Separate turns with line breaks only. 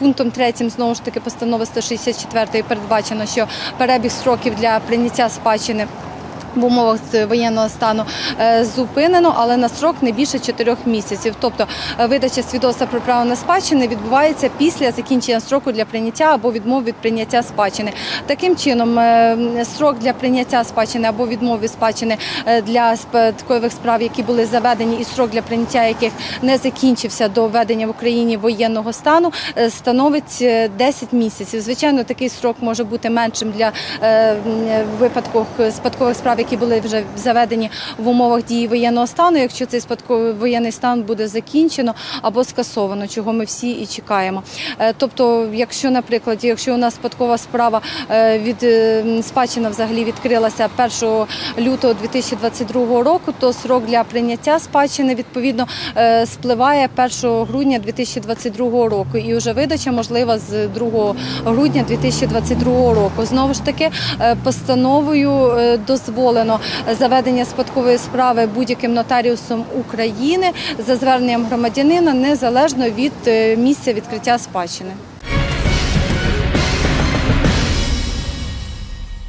Пунктом третім знову ж таки постанови 164 передбачено, що перебіг строків для прийняття спадщини. В умовах воєнного стану е, зупинено, але на срок не більше 4 місяців. Тобто е, видача свідоцтва про право на спадщини відбувається після закінчення строку для прийняття або відмови від прийняття спадщини. Таким чином, е, срок для прийняття спадщини або відмови від спадщини для спадкових справ, які були заведені, і срок для прийняття яких не закінчився до введення в Україні воєнного стану, становить е, 10 місяців. Звичайно, такий срок може бути меншим для випадку спадкових справ, які були вже заведені в умовах дії воєнного стану, якщо цей спадковий воєнний стан буде закінчено або скасовано, чого ми всі і чекаємо. Е, Тобто, якщо, наприклад, якщо у нас спадкова справа е, від е, спадщина взагалі відкрилася 1 лютого 2022 року, то срок для прийняття спадщини відповідно спливає 1 грудня 2022 року, і вже видача можлива з 2 грудня 2022 року. Знову ж таки, постановою е, дозволено заведення спадкової справи будь-яким нотаріусом України за зверненням громадянина незалежно від е, місця відкриття спадщини.